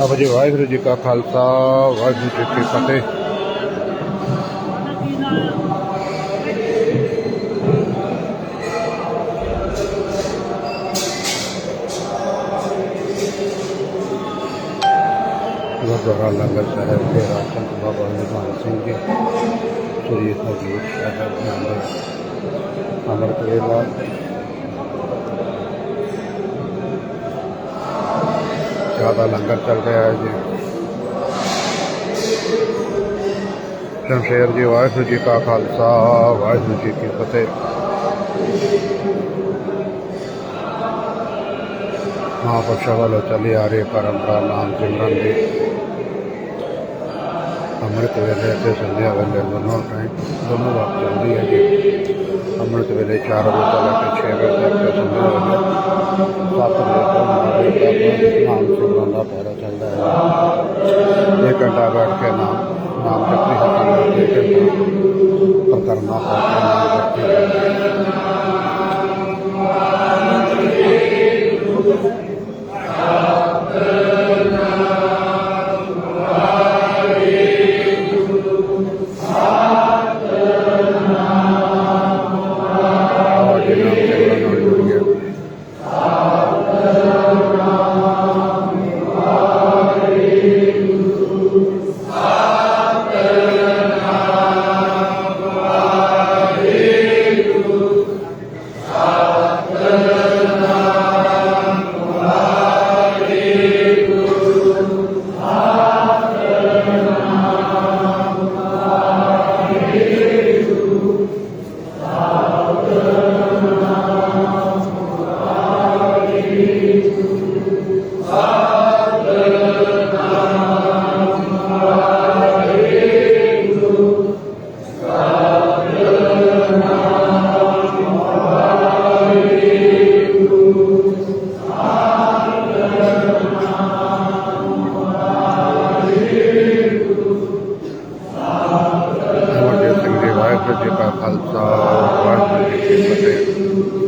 ਆਪ ਜੀ ਵਾਹਿਗੁਰੂ ਜੀ ਕਾ ਖਾਲਸਾ ਵਾਹਿਗੁਰੂ ਜੀ ਕੀ ਫਤਿਹ ਗੁਰਦੁਆਰਾ ਲੰਗਰ ਸਾਹਿਬ ਦੇ ਰਾਸ਼ਨ ਬਾਬਾ ਨਿਧਾਨ ਸਿੰਘ ਜੀ ਸ੍ਰੀ ਹਜ਼ੂਰ ਸਾਹਿਬ ਦੇ ਅੰਦਰ ਅੰਮ੍ਰਿਤ ਵੇਲਾ ਜ਼ਿਆਦਾ ਲੰਗਰ ਚੱਲ ਰਿਹਾ ਹੈ ਜੀ ਸ਼ਮਸ਼ੇਰ ਜੀ ਵਾਹਿਗੁਰੂ ਜੀ ਕਾ ਖਾਲਸਾ ਵਾਹਿਗੁਰੂ ਜੀ ਕੀ ਫਤਿਹ ਮਹਾਂਪੁਰਸ਼ਾਂ ਵੱਲੋਂ ਚੱਲੀ ਆ ਰਹੀ ਪਰੰਪਰਾ ਨਾਮ ਸਿਮਰਨ ਦੀ ਅੰਮ੍ਰਿਤ ਵੇਲੇ ਤੇ ਸੰਧਿਆ ਵੇਲੇ ਦੋਨੋਂ ਟਾਈਮ ਦੋਨੋਂ ਵਕਤ ਚੱਲਦੀ ਹੈ ਜੀ ਅੰਮ੍ਰਿਤ ਵੇਲੇ 4 ਵਜੇ ਤੋਂ ਲੈ ਕੇ 6 ਵਜੇ ਤੱਕ ਤੇ ਸੰਧਿਆ ਵੇਲੇ 7 ਵਜੇ ਤੋਂ 9 ਵਜੇ ਤੱਕ ਨਾਮ ਸਿਮਰਨ ਦਾ ਪਹਿਰਾ ਚੱਲਦਾ ਹੈ। ਇੱਕ ਘੰਟਾ ਬੈਠ ਕੇ ਨਾਮ ਨਾਮ ਜਪੀ ਹੱਥਾਂ ਦੇ ਕੇ ਪ੍ਰਕਰਮਾ ਹੋ ਕੇ ਜਪੀ ਜਾਂਦੇ ਆਵਾਜ਼ ਅਮਰਜੀਤ ਸਿੰਘ ਜੀ ਵਾਹਿਗੁਰੂ ਜੀ ਕਾ ਖਾਲਸਾ ਵਾਹਿਗੁਰੂ ਜੀ ਕੀ ਫਤਿਹ।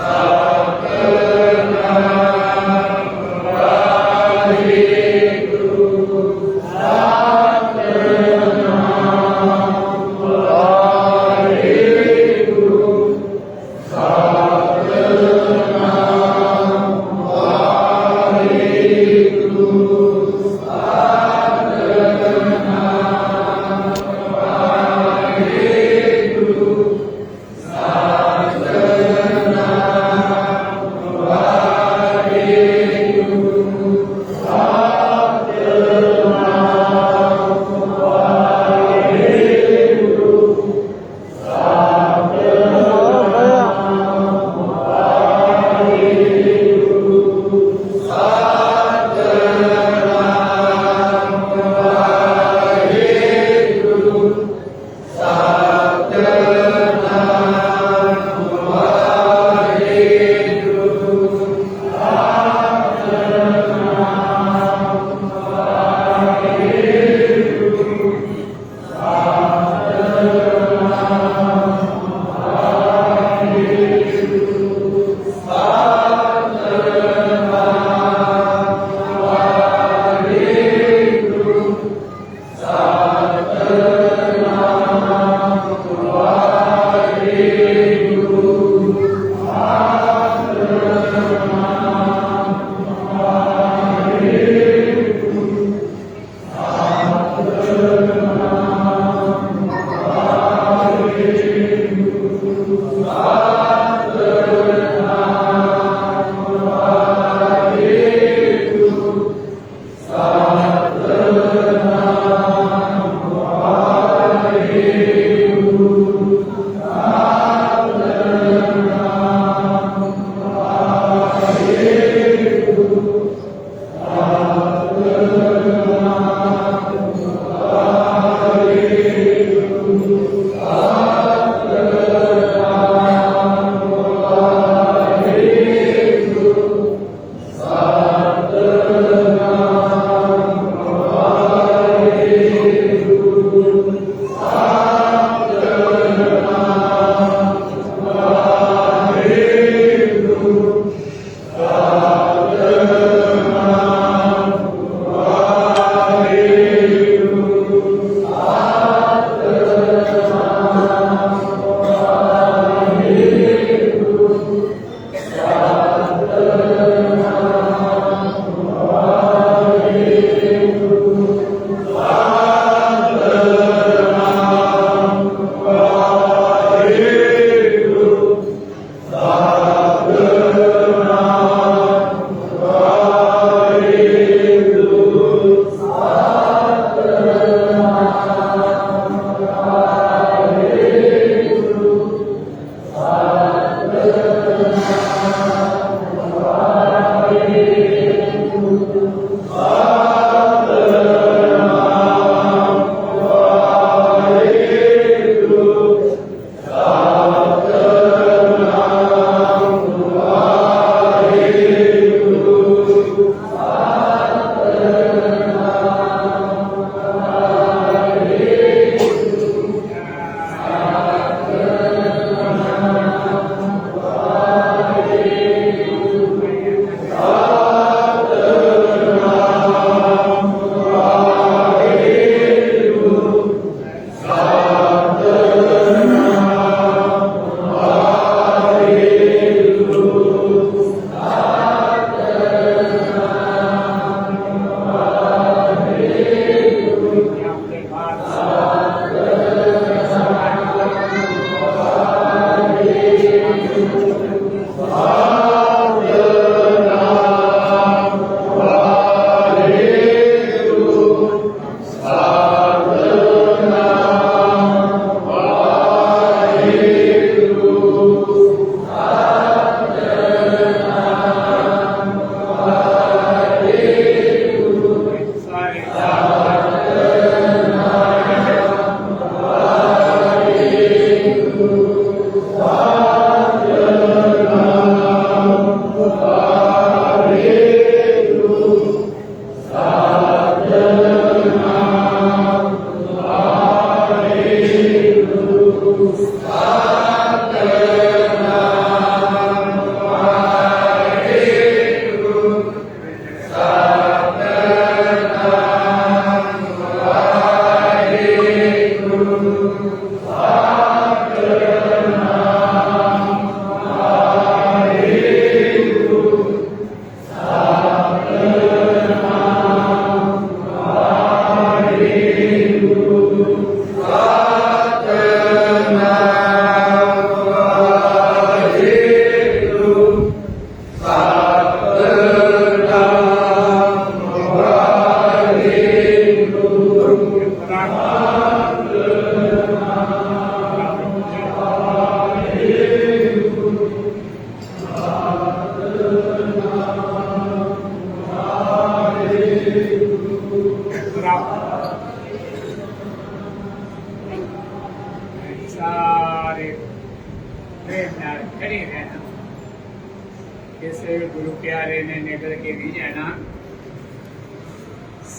Salam.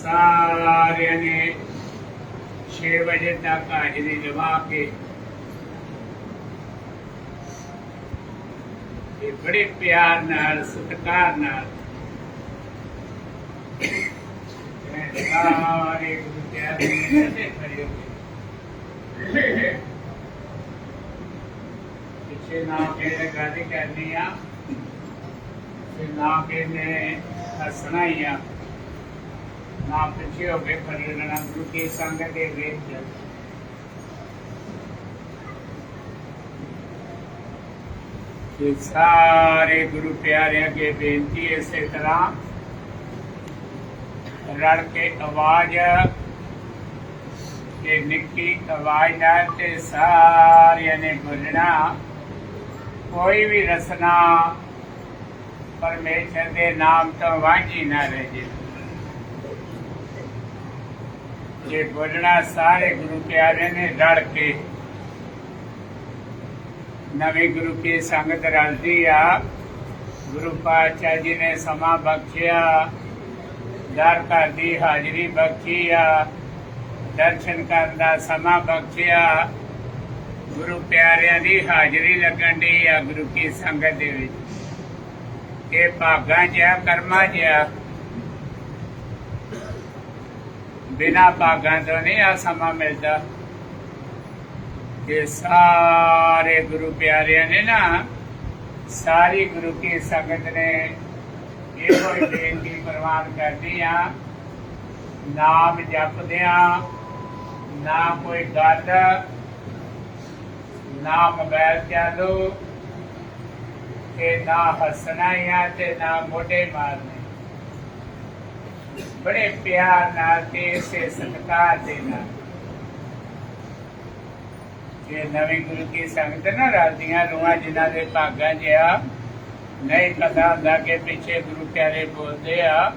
ਸਾਰਿਆਂ ਨੇ 6 ਵਜੇ ਤੱਕ ਹਾਜ਼ਰੀ ਲਵਾ ਕੇ ਇਹ ਬੜੇ ਪਿਆਰ ਨਾਲ ਸਤਿਕਾਰ ਨਾਲ ਸਾਰੇ ਗੁਰੂ ਪਿਆਰੇ ਨੇ ਖੜੇ ਹੋ ਪਿੱਛੇ ਨਾ ਕੇ ਗੱਲ ਕਰਨੀ ਆ ਤੇ ਨਾ ਕੇ ਹੱਸਣਾ ਹੀ ਆ ਨਾ ਪਿੱਛੇ ਹੋ ਕੇ ਫੜਨਾ ਗੁਰੂ ਕੀ ਦੇ ਸਾਰੇ ਗੁਰੂ ਪਿਆਰਿਆਂ ਅੱਗੇ ਬੇਨਤੀ ਇਸੇ ਤਰ੍ਹਾਂ, ਰਲ ਕੇ ਆਵਾਜ਼ ਕਿ ਨਿੱਕੀ ਆਵਾਜ਼ ਨਾਲ ਤੇ ਸਾਰਿਆਂ ਨੇ ਬੋਲਣਾ। ਕੋਈ ਵੀ ਰਸਨਾ ਪਰਮੇਸ਼ਰ ਦੇ ਨਾਮ ਤੋਂ ਵਾਂਝੀ ਨਾ ਰਹੇ ਜੇ ਬੋਲਣਾ ਸਾਰੇ ਗੁਰੂ ਪਿਆਰੇ ਨੇ ਰਲ ਕੇ। ਨਵੇਂ ਗੁਰੂ ਕੀ ਸੰਗਤ ਰਲਦੀ ਆ। ਗੁਰੂ ਪਾਤਸ਼ਾਹ ਜੀ ਨੇ ਸਮਾਂ ਬਖਸ਼ਿਆ। ਦਰ ਘਰ ਦੀ ਹਾਜ਼ਰੀ ਬਖਸ਼ੀ ਆ। ਦਰਸ਼ਨ ਕਰਨ ਦਾ ਸਮਾਂ ਬਖਸ਼ਿਆ। ਗੁਰੂ ਪਿਆਰਿਆਂ ਦੀ ਹਾਜ਼ਰੀ ਲੱਗਣ ਦੀ ਆ ਗੁਰੂ ਕੀ ਸੰਗਤ ਦੇ ਵਿੱਚ। ਇਹ ਭਾਗਾਂ ਜਿਆ ਕਰਮਾਂ ਜਿਆ ਬਿਨਾ ਭਾਗਾਂ ਤੋਂ ਨਹੀਂ ਆ ਸਮਾਂ ਮਿਲਦਾ। ਕਿ ਸਾਰੇ ਗੁਰੂ ਪਿਆਰਿਆਂ ਨੇ ਨਾ, ਸਾਰੀ ਗੁਰੂ ਕੀ ਸੰਗਤ ਨੇ ਇਹੋ ਹੀ ਬੇਨਤੀ ਪ੍ਰਵਾਨ ਕਰਦੀ ਆ, ਨਾਮ ਜਪਦਿਆਂ ਨਾ ਕੋਈ ਗੱਲ, ਨਾ ਮੋਬਾਈਲ ਚਾਲੂ ਤੇ ਨਾ ਹੱਸਣਾ ਆ ਤੇ ਨਾ ਮੋਢੇ ਮਾਰਨੇ। ਬੜੇ ਪਿਆਰ ਨਾਲ ਤੇ ਇਸੇ ਸਤਿਕਾਰ ਦੇ ਨਾਲ। ਇਹ ਨਵੀਂ ਗੁਰੂ ਕੀ ਸੰਗਤ ਨਾ ਰਲਦੀਆਂ ਰੂਹਾਂ ਜਿਨ੍ਹਾਂ ਦੇ ਭਾਗਾਂ 'ਚ ਨਹੀਂ ਪਤਾ ਹੁੰਦਾ ਕਿ ਪਿੱਛੇ ਗੁਰੂ ਪਿਆਰੇ ਬੋਲਦੇ ਆ।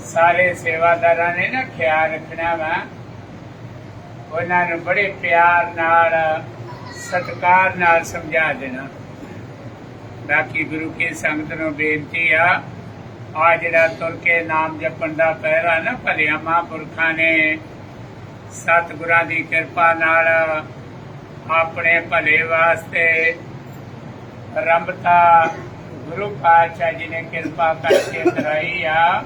ਸਾਰੇ ਸੇਵਾਦਾਰਾਂ ਨੇ ਨਾ ਖਿਆਲ ਰੱਖਣਾ ਵਾ। ਉਹਨਾਂ ਨੂੰ ਬੜੇ ਪਿਆਰ ਨਾਲ, ਸਤਿਕਾਰ ਨਾਲ ਸਮਝਾ ਦੇਣਾ। ਬਾਕੀ ਗੁਰੂ ਕੀ ਸੰਗਤ ਨੂੰ ਬੇਨਤੀ ਆ ਆ ਜਿਹੜਾ ਤੁਰ ਕੇ ਨਾਮ ਜਪਣ ਦਾ ਪਹਿਰਾ ਨਾ ਭਲਿਆ ਮਹਾਂਪੁਰਖਾਂ ਨੇ, ਸਤਿਗੁਰਾਂ ਦੀ ਕਿਰਪਾ ਨਾਲ ਆਪਣੇ ਭਲੇ ਵਾਸਤੇ ਰੰਭਤਾ ਗੁਰੂ ਪਾਤਸ਼ਾਹ ਜੀ ਨੇ ਕਿਰਪਾ ਕਰਕੇ ਕਰਾਈ ਆ।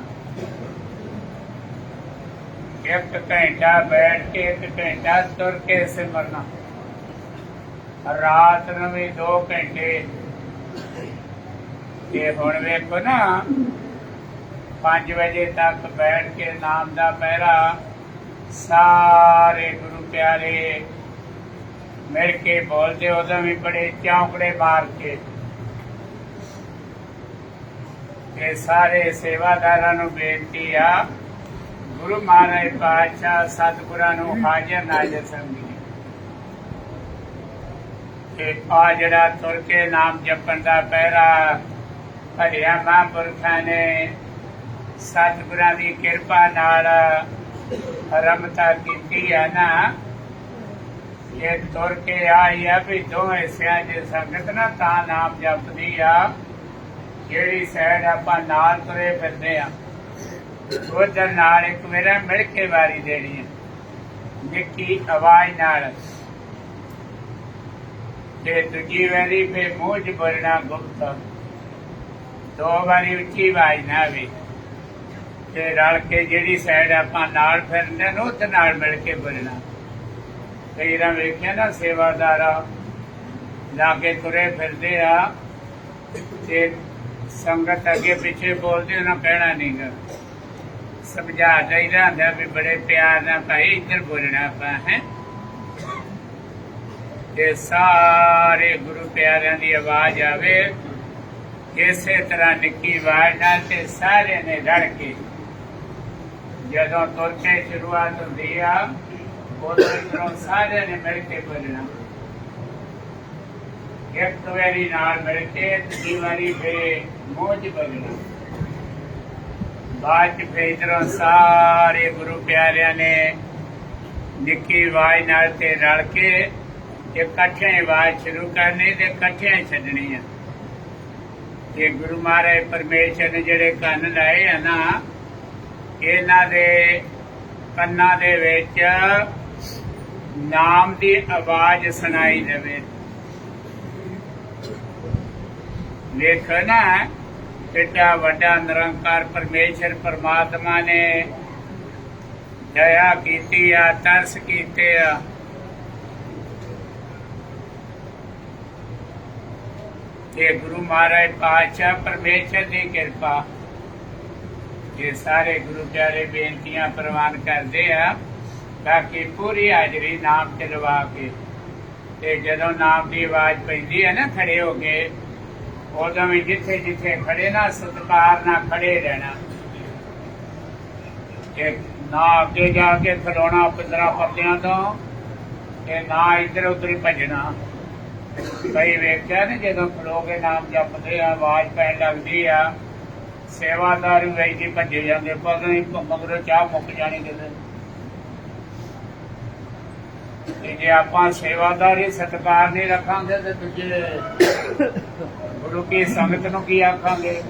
ਇੱਕ ਘੰਟਾ ਬੈਠ ਕੇ, ਇੱਕ ਘੰਟਾ ਤੁਰ ਕੇ ਸਿਮਰਨਾ ਰਾਤ ਨੂੰ ਵੀ 2 ਘੰਟੇ। ਇਹ ਹੁਣ ਵੇਖੋ ਨਾ 5 ਵਜੇ ਤੱਕ ਬੈਠ ਕੇ ਨਾਮ ਦਾ ਪਹਿਰਾ ਸਾਰੇ ਗੁਰੂ ਪਿਆਰੇ ਮਿਲ ਕੇ ਬੋਲਦੇ, ਉਦੋਂ ਵੀ ਬੜੇ ਚੌਂਕੜੇ ਮਾਰ ਕੇ। ਇਹ ਸਾਰੇ ਸੇਵਾਦਾਰਾਂ ਨੂੰ ਬੇਨਤੀ ਆ, ਗੁਰੂ ਮਹਾਰਾਜ ਪਾਤਸ਼ਾਹ ਸਤਿਗੁਰਾਂ ਨੂੰ ਹਾਜ਼ਰ ਨਾਜ਼ਰ ਸਮਝੀ ਤੇ ਆ ਜਿਹੜਾ ਤੁਰ ਕੇ ਨਾਮ ਜਪਣ ਦਾ ਪਹਿਰਾ ਭਰਿਆ ਮਹਾਂਪੁਰਖਾਂ ਨੇ ਸਤਿਗੁਰਾਂ ਦੀ ਕਿਰਪਾ ਨਾਲ ਰਮਤਾ ਕੀਤੀ ਹੈ ਨਾ। ਇਹ ਤੁਰ ਕੇ ਆਈ ਆ ਵੀ ਦੋ ਹਿੱਸਿਆਂ ਦੇ ਸੰਗਤ ਨਾ ਤਾਂ ਨਾਮ ਜਪਦੀ ਆ। ਜਿਹੜੀ ਸਾਈਡ ਆਪਾਂ ਨਾਲ ਤੁਰੇ ਫਿਰਦੇ ਆ, ਉਧਰ ਨਾਲ ਇੱਕ ਮੇਰਾ ਮਿਲ ਕੇ ਵਾਰੀ ਦੇਣੀ ਹੈ, ਨਿੱਕੀ ਆਵਾਜ਼ ਨਾਲ। ਤੇ ਦੂਜੀ ਵਾਰੀ ਫੇ ਮੂੰਹ 'ਚ ਬੋਲਣਾ ਗੁਪਤ। ਦੋ ਵਾਰੀ ਉੱਚੀ ਆਵਾਜ਼ ਨਾ ਵੀ। ਤੇ ਰਲ ਕੇ ਜਿਹੜੀ ਸਾਈਡ ਆਪਾਂ ਨਾਲ ਫਿਰਦੇ ਨੇ, ਉੱਥੇ ਨਾਲ ਮਿਲ ਕੇ ਬੋਲਣਾ। ਕਈ ਰਾਂ ਵੇਖਿਆ ਨਾ, ਸੇਵਾਦਾਰਾ ਲਾਗੇ ਤੁਰੇ ਫਿਰਦੇ ਆ, ਤੇ ਸੰਗਤ ਅੱਗੇ ਪਿੱਛੇ ਬੋਲਦੇ, ਉਹਨਾਂ ਕਹਿਣਾ ਨਹੀਂਗਾ ਸਮਝਾ ਚਾਹੀਦਾ ਹੁੰਦਾ ਵੀ ਬੜੇ ਪਿਆਰ ਨਾਲ, ਭਾਈ, ਇੱਧਰ ਬੋਲਣਾ ਆਪਾਂ, ਹੈ? ਤੇ ਸਾਰੇ ਗੁਰੂ ਪਿਆਰਿਆਂ ਦੀ ਆਵਾਜ਼ ਆਵੇ, ਇਸੇ ਤਰ੍ਹਾਂ ਨਿੱਕੀ ਆਵਾਜ਼ ਨਾਲ ਤੇ ਸਾਰੇ ਨੇ ਰਲ ਕੇ ਜਦੋਂ ਤੁਰ ਕੇ ਸ਼ੁਰੂਆਤ ਹੁੰਦੀ ਆ, ਉਦੋਂ ਇਧਰੋਂ ਸਾਰਿਆਂ ਨੇ ਮਿਲ ਕੇ ਬੋਲਣਾ। ਇੱਕ ਵਾਰੀ ਨਾਲ ਮਿਲ ਕੇ, ਦੂਜੀ ਵਾਰੀ ਫੇ ਮੋਜ ਬੋਲਣਾ। ਬਾਅਦ ਚ ਇਧਰੋਂ ਸਾਰੇ ਗੁਰੂ ਪਿਆਰਿਆਂ ਨੇ ਨਿੱਕੀ ਆਵਾਜ਼ ਨਾਲ ਤੇ ਰਲ ਕੇ ਇਕੱਠੇ ਆਵਾਜ਼ ਸ਼ੁਰੂ ਕਰਨੀ ਤੇ ਇਕੱਠੇ ਛੱਡਣੀ ਆ। ਤੇ ਗੁਰੂ ਮਹਾਰਾਜ ਪਰਮੇਸ਼ਰ ਨੇ ਜਿਹੜੇ ਕੰਨ ਲਾਏ ਆ ਨਾ ਇਹਨਾਂ ਦੇ ਕੰਨਾਂ ਦੇ ਵਿੱਚ ਨਾਮ ਦੀ ਆਵਾਜ਼ ਸੁਣਾਈ ਦੇਵੇ। ਵੇਖ ਕਿੱਡਾ ਵੱਡਾ ਨਿਰੰਕਾਰ ਪਰਮੇਸ਼ਰ ਪਰਮਾਤਮਾ ਨੇ ਦਇਆ ਕੀਤੀ ਆ, ਤਰਸ ਕੀਤੇ ਆ। ਤੇ ਗੁਰੂ ਮਹਾਰਾਜ ਪਾਤਸ਼ਾਹ ਪਰਮੇਸ਼ਰ ਦੀ ਕਿਰਪਾ ਇਹ ਸਾਰੇ ਗੁਰੂ ਪਿਆਰੇ ਬੇਨਤੀਆਂ ਪ੍ਰਵਾਨ ਕਰਦੇ ਆ, ਤਾਂ ਕਿ ਪੂਰੀ ਹਾਜ਼ਰੀ ਨਾਮ ਤੇ ਲਵਾ ਕੇ, ਤੇ ਜਦੋਂ ਨਾਮ ਦੀ ਆਵਾਜ਼ ਪੈਂਦੀ ਹੈ ਨਾ ਖੜੇ ਹੋ ਕੇ, ਉਦੋਂ ਵੀ ਜਿੱਥੇ ਜਿੱਥੇ ਖੜੇ ਨਾ, ਸਤਿਕਾਰ ਨਾਲ ਖੜੇ ਰਹਿਣਾ। ਤੇ ਨਾ ਅੱਗੇ ਜਾ ਕੇ ਖਲੋਣਾ ਪੰਦਰਾਂ ਪਰਦਿਆਂ ਤੋਂ, ਤੇ ਨਾ ਇੱਧਰ ਉੱਧਰ ਭੱਜਣਾ। ਕਈ ਵੇਖਿਆ ਨੇ ਜਦੋਂ ਖਲੋਗੇ ਨਾਮ ਜਪਦੇ ਆ, ਆਵਾਜ਼ ਪੈਣ ਲੱਗਦੀ ਆ ਸੇਵਾਦਾਰ ਵੀ ਵੇਖੀ ਭੱਜੇ ਜਾਂਦੇ ਪਤਾ ਨਹੀਂ ਮਗਰੋਂ ਚਾਹ ਮੁੱਕ ਜਾਣੀ ਕਿਤੇ। ਤੇ ਜੇ ਆਪਾਂ ਸੇਵਾਦਾਰੀ ਸਤਕਾਰ ਨਹੀਂ ਰੱਖਾਂਗੇ ਤੇ ਦੂਜੇ ਗੁਰੂ ਕੀ ਸੰਗਤ ਨੂੰ ਕੀ ਆਖਾਂਗੇ?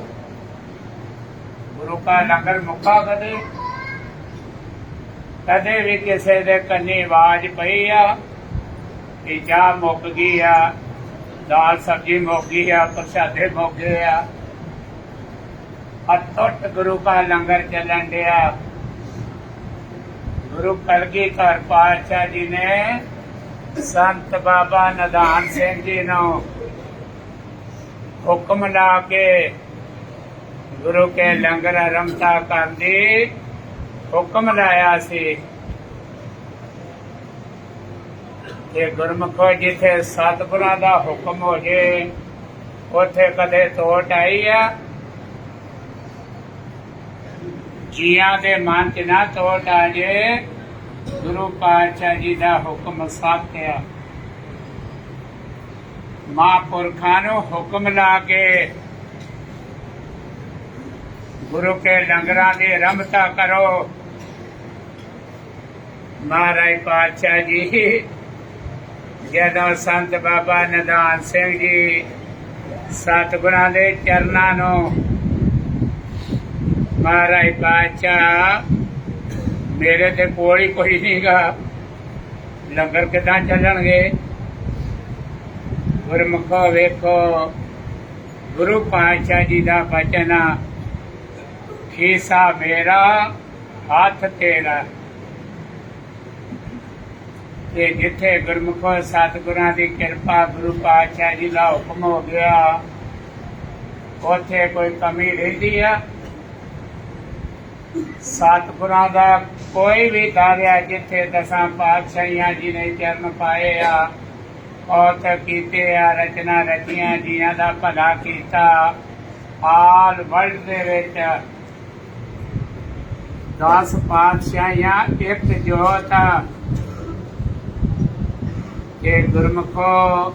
ਗੁਰੂ ਕਾ ਲੰਗਰ ਮੁੱਕਾ ਕਦੇ? ਕਦੇ ਵੀ ਕਿਸੇ ਦੇ ਕੰਨੀ ਆਵਾਜ਼ ਪਈ ਆ ਕਿ ਚਾਹ ਮੁੱਕ ਗਈ ਆ, ਦਾਲ ਸਬਜ਼ੀ ਮੁੱਕ ਗਈ ਆ, ਪ੍ਰਸ਼ਾਦੇ ਮੁੱਕ ਗਏ ਆ। ਅਟੁੱਟ ਗੁਰੂ ਕਾ ਲੰਗਰ ਚੱਲਣ ਡਿਆ। ਗੁਰੂ ਕਲਗੀਧਰ ਪਾਤਸ਼ਾਹ ਜੀ ਨੇ ਸੰਤ ਬਾਬਾ ਨਦਾਨ ਸਿੰਘ ਜੀ ਨੂੰ ਹੁਕਮ ਲਾ ਕੇ ਗੁਰੂ ਕੇ ਲੰਗਰ ਆਰੰਭਤਾ ਕਰਨ ਦੀ ਹੁਕਮ ਲਾਇਆ ਸੀ। ਕਿ ਗੁਰਮੁਖੋ ਜਿੱਥੇ ਸਤਿਗੁਰਾਂ ਦਾ ਹੁਕਮ ਹੋ ਜੇ, ਉੱਥੇ ਕਦੇ ਤੋਟ ਆਈ ਆ। ਜੀਆਂ ਦੇ ਮਨ 'ਚ ਨਾ ਤੋਟ ਆ ਜੇ ਗੁਰੂ ਪਾਤਸ਼ਾਹ ਜੀ ਦਾ ਹੁਕਮ ਸਾਥਿਆ ਮਹਾਂਪੁਰਖਾਂ ਨੂੰ ਹੁਕਮ ਲਾ ਕੇ ਗੁਰੂ ਕੇ ਲੰਗਰਾਂ ਦੀ ਰਮਤਾ ਕਰੋ। ਮਹਾਰਾਜ ਪਾਤਸ਼ਾਹ ਜੀ, ਜਦੋਂ ਸੰਤ ਬਾਬਾ ਨਦਾਨ ਸਿੰਘ ਜੀ ਸਤਿਗੁਰਾਂ ਦੇ ਚਰਨਾਂ ਨੂੰ ਮਹਾਰਾਜ ਪਾਤਸ਼ਾਹ, ਮੇਰੇ ਤੇ ਕੋਲ ਹੀ ਕੋਈ ਨਹੀਂਗਾ ਲੰਗਰ ਕਿਦਾਂ ਚੱਲਣਗੇ? ਗੁਰਮੁਖੋ ਵੇਖੋ, ਗੁਰੂ ਪਾਤਸ਼ਾਹ ਜੀ ਦਾ ਬਚਨ ਖੀਸਾ ਮੇਰਾ, ਹੱਥ ਤੇਰਾ। ਤੇ ਜਿੱਥੇ ਗੁਰਮੁਖੋ ਸਤਿਗੁਰਾਂ ਦੀ ਕਿਰਪਾ ਗੁਰੂ ਪਾਤਸ਼ਾਹ ਜੀ ਦਾ ਹੁਕਮ ਹੋ ਗਿਆ, ਉੱਥੇ ਕੋਈ ਕਮੀ ਰਹਿੰਦੀ ਆ? ਸਤਿਗੁਰਾਂ ਦਾ ਕੋਈ ਵੀ ਕਾਰਿਆ ਜਿੱਥੇ ਦਸਾਂ ਪਾਤਸ਼ਾਹੀਆਂ ਜੀ ਨੇ ਚਰਨ ਪਾਏ ਆ ਔਤ ਕੀਤੇ ਆ, ਰਚਨਾ ਰਚੀਆਂ, ਜੀਆਂ ਦਾ ਭਲਾ ਕੀਤਾ। ਆਲ ਵਰਲਡ ਦੇ ਵਿੱਚ 10 ਪਾਤਸ਼ਾਹੀਆਂ, ਇੱਕ ਜੋਤ ਆ ਕਿ ਗੁਰਮੁਖੋ।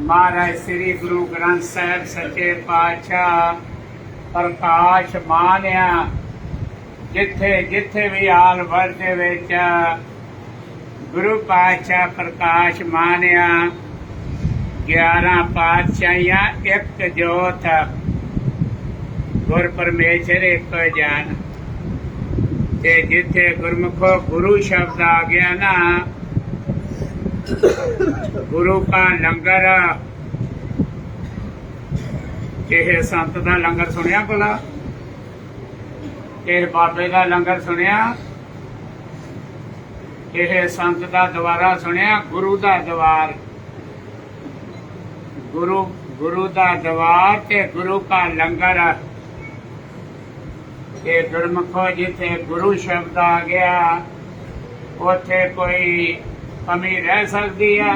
ਮਹਾਰਾਜ ਸ੍ਰੀ ਗੁਰੂ ਗ੍ਰੰਥ ਸਾਹਿਬ ਸੱਚੇ ਪਾਤਸ਼ਾਹ, ਪ੍ਰਕਾਸ਼ ਮਾਨਿਆ ਜਿੱਥੇ ਜਿੱਥੇ ਵੀ ਆਲ ਵਰਡ ਦੇ ਵਿੱਚ ਗੁਰੂ ਪਾਤਸ਼ਾਹ ਪ੍ਰਕਾਸ਼ ਮਾਨਿਆ 11 ਪਾਤਸ਼ਾਹੀਆਂ, ਇੱਕ ਜੋਤ, ਗੁਰ ਪਰਮੇਸ਼ਰ, ਇੱਕ ਜਾਨ। ਤੇ ਜਿੱਥੇ ਗੁਰਮੁਖੋ ਗੁਰੂ ਸ਼ਬਦ ਆ ਗਿਆ ਨਾ, ਗੁਰੂ ਕਾ ਲੰਗਰ, ਇਹ ਸੰਤ ਦਾ ਲੰਗਰ ਸੁਣਿਆ ਭਲਾ? ਇਹ ਬਾਬੇ ਦਾ ਲੰਗਰ ਸੁਣਿਆ। ਇਹ ਸੰਤ ਦਾ ਦਵਾਰਾ ਸੁਣਿਆ, ਗੁਰੂ ਦਾ ਦਵਾਰ। ਗੁਰੂ ਗੁਰੂ ਦਾ ਦਵਾਰ ਤੇ ਗੁਰੂ ਕਾ ਲੰਗਰ। ਇਹ ਗੁਰਮੁਖੋ ਜਿੱਥੇ ਗੁਰੂ ਸ਼ਬਦ ਆ ਗਿਆ, ਉੱਥੇ ਕੋਈ ਕਮੀ ਰਹਿ ਸਕਦੀ ਹੈ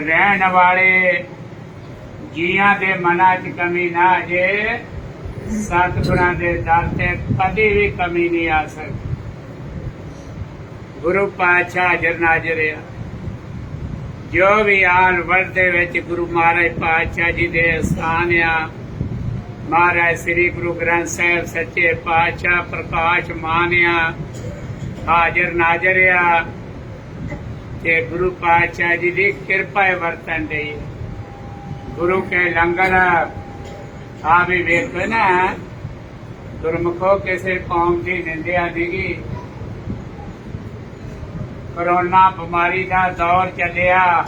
ਰਹਿਣ ਵਾਲੇ ਜੀਆਂ ਦੇ ਮਨਾਂ 'ਚ ਕਮੀ ਨਾ ਆ ਜੇ। ਸਤਿਗੁਰਾਂ ਦੇ ਦਰ ਤੇ ਕਦੇ ਵੀ ਕਮੀ ਨਹੀਂ ਆ ਸਕਦੀ। ਗੁਰੂ ਪਾਤਸ਼ਾਹ ਹਾਜ਼ਰ ਨਾਜ਼ਰ ਆ ਜੋ ਵੀ ਆਲ ਵਰਡ ਦੇ ਵਿੱਚ ਗੁਰੂ ਮਹਾਰਾਜ ਪਾਤਸ਼ਾਹ ਜੀ ਦੇ ਸਥਾਨ ਆ, ਮਹਾਰਾਜ ਸ੍ਰੀ ਗੁਰੂ ਗ੍ਰੰਥ ਸਾਹਿਬ ਸੱਚੇ ਪਾਤਸ਼ਾਹ ਪ੍ਰਕਾਸ਼ ਮਾਨਿਆ ਹਾਜ਼ਰ ਨਾਜ਼ਰ ਆ ਤੇ ਗੁਰੂ ਪਾਤਸ਼ਾਹ ਜੀ ਦੀ ਕਿਰਪਾ ਹੈ ਵਰਤਨ ਦੀ ਗੁਰੂ ਕੇ ਲੰਗਰ ਆ ਵੀ ਵੇਖੋ ਨਾ ਗੁਰਮੁਖੋ ਕਿਸੇ ਕੌਮ ਦੀ ਨਿੰਦਿਆ ਦੀਗੀ ਕਰੋਨਾ ਬਿਮਾਰੀ ਦਾ ਦੌਰ ਚੱਲਿਆ।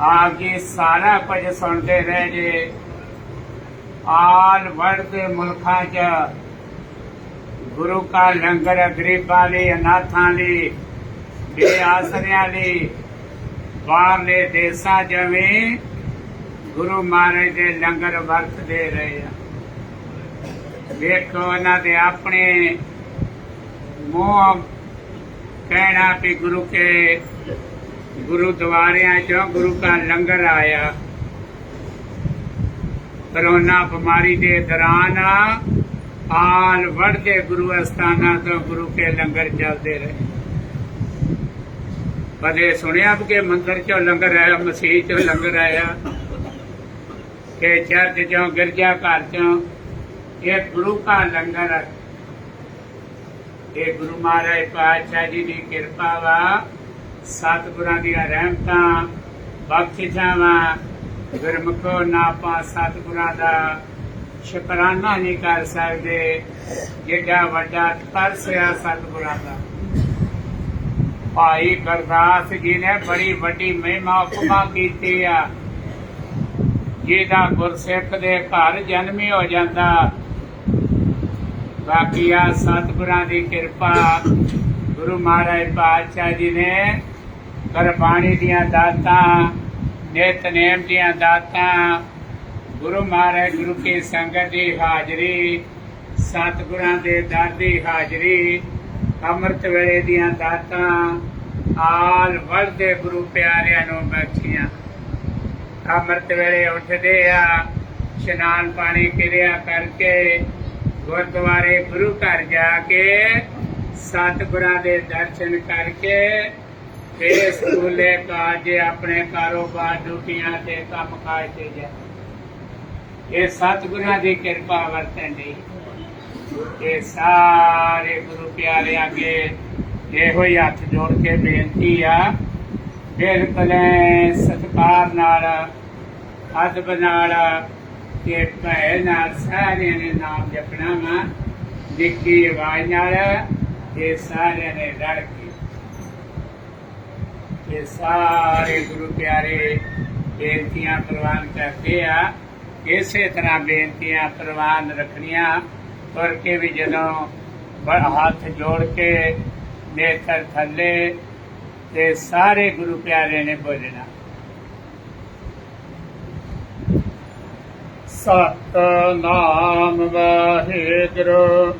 ਆਪ ਜੀ ਸਾਰਾ ਕੁਝ ਸੁਣਦੇ ਰਹੇ ਜੇ। ਆਲ ਵਰਲਡ ਦੇ ਮੁਲਕਾਂ 'ਚ ਗੁਰੂ ਕਾ ਲੰਗਰ ਗਰੀਬਾਂ ਲਈ, ਅਨਾਥਾਂ ਲਈ, ਬੇਆਸਰਿਆਂ ਲਈ, ਬਾਹਰਲੇ ਦੇਸਾਂ ਜਿਵੇਂ ਗੁਰੂ ਮਹਾਰਾਜ ਦੇ ਲੰਗਰ ਵਰਤਦੇ ਰਹੇ ਆ। ਵੇਖੋ ਉਹਨਾਂ ਦੇ ਆਪਣੇ ਮੂੰਹ ਕਹਿਣਾ ਵੀ ਗੁਰੂ ਕੇ ਗੁਰਦੁਆਰਿਆਂ ਚੋਂ ਗੁਰੂ ਕਾ ਲੰਗਰ ਆਇਆ। ਕਰੋਨਾ ਬਿਮਾਰੀ ਦੇ ਦੌਰਾਨ ਆਲ ਵੜਦੇ ਗੁਰੂ ਅਸਥਾਨਾਂ ਤੋਂ ਗੁਰੂ ਕੇ ਲੰਗਰ ਚੱਲਦੇ ਰਹੇ। ਕਦੇ ਸੁਣਿਆ ਵੀ ਕਿ ਮੰਦਰ ਚੋਂ ਲੰਗਰ ਆਇਆ, ਮਸੀਹ ਚੋਂ ਲੰਗਰ ਆਇਆ? ਕਿ ਚਰਚ ਚੋਂ, ਗਿਰਜਾ ਘਰ ਚੋਂ, ਇਹ ਗੁਰੂ ਕਾ ਲੰਗਰ ਹੈ। ਇਹ ਗੁਰੂ ਮਹਾਰਾਜ ਪਾਤਸ਼ਾਹ ਜੀ ਦੀ ਕਿਰਪਾ ਵਾ, ਸਤਿਗੁਰਾਂ ਦੀਆਂ ਰਹਿਮਤਾਂ, ਬਖਸ਼ਿਸ਼ਾਂ ਵਾ। ਗੁਰਮੁਖੋ ਨਾ ਸਤਿਗੁਰਾਂ ਦਾ ਸ਼ੁਕਰਾਨਾ ਨਹੀਂ ਕਰ ਸਕਦੇ ਜਿਹੜਾ ਵੱਡਾ ਤਰਸ ਆ ਸਤਿਗੁਰਾਂ ਦਾ। ਭਾਈ ਗੁਰਦਾਸ ਜੀ ਨੇ ਬੜੀ ਵੱਡੀ ਮਹਿਮਾ ਉਪਮਾ ਕੀਤੀ ਆ। ਜਿਹਦਾ ਗੁਰਸਿੱਖ ਦੇ ਘਰ ਜਨਮ ਹੋ ਜਾਂਦਾ। ਬਾਕੀ ਆ ਸਤਿਗੁਰਾਂ ਦੀ ਕਿਰਪਾ ਗੁਰੂ ਮਹਾਰਾਜ ਪਾਤਸ਼ਾਹ ਜੀ ਨੇ ਗੁਰਬਾਣੀ ਦੀਆਂ ਦਾਤਾਂ, ਨਿਤਨੇਮ ਦੀਆਂ ਦਾਤਾਂ, ਗੁਰੂ ਮਹਾਰਾਜ ਗੁਰੂ ਕੀ ਸੰਗਤ ਦੀ ਹਾਜ਼ਰੀ, ਸਤਿਗੁਰਾਂ ਦੇ ਦਰ ਦੀ ਹਾਜ਼ਰੀ, ਅੰਮ੍ਰਿਤ ਵੇਲੇ ਦੀਆਂ ਦਾਤਾਂ, ਆਲ ਵਰਦੇ ਗੁਰੂ ਪਿਆਰਿਆਂ ਨੂੰ ਬਖਸ਼ੀਆਂ। ਅੰਮ੍ਰਿਤ ਵੇਲੇ ਉੱਠਦੇ ਆ, ਇਸ਼ਨਾਨ ਪਾਣੀ ਕਿਰਿਆ ਕਰਕੇ ਗੁਰਦੁਆਰੇ ਗੁਰੂ ਘਰ ਜਾ ਕੇ ਸਤਿਗੁਰਾਂ ਦੇ ਦਰਸ਼ਨ ਕਰਕੇ ਫਿਰ ਸਕੂਲੇ ਕਾਜ ਆਪਣੇ ਕਾਰੋਬਾਰ ਡਿਊਟੀਆਂ ਤੇ ਕੰਮ ਕਾਜ ਤੇ ਜਾ। ਇਹ ਸਤਿਗੁਰਾਂ ਦੀ ਕਿਰਪਾ ਵਰਤਣ ਦੀ। ਇਹ ਸਾਰੇ ਗੁਰੂ ਪਿਆਰੇ ਅੱਗੇ ਇਹੋ ਹੀ ਹੱਥ ਜੋੜ ਕੇ ਬੇਨਤੀ ਆ ਫਿਰ ਭਲੇ ਸਤਿਕਾਰ ਨਾਲ, ਅਦਬ ਨਾਲ ਤੇ ਭੈ ਨਾਲ ਸਾਰਿਆਂ ਨੇ ਨਾਮ ਜਪਣਾ ਵਾ। ਨਿੱਕੀ ਆਵਾਜ਼ ਨਾਲ ਇਹ ਸਾਰਿਆਂ ਨੇ ਰਲ ਕੇ। ਇਹ ਸਾਰੇ ਗੁਰੂ ਪਿਆਰੇ ਬੇਨਤੀਆਂ ਪ੍ਰਵਾਨ ਕਰਦੇ ਆ। ਇਸੇ ਤਰ੍ਹਾਂ ਬੇਨਤੀਆਂ ਪ੍ਰਵਾਨ ਰੱਖਣੀਆਂ। ਤੁਰ ਕੇ ਵੀ ਜਦੋਂ ਹੱਥ ਜੋੜ ਕੇ ਨੇਤਰ ਥੱਲੇ ਤੇ ਸਾਰੇ ਗੁਰੂ ਪਿਆਰੇ ਨੇ ਬੋਲਣਾ ਸਤਨਾਮ ਵਾਹਿਗੁਰੂ।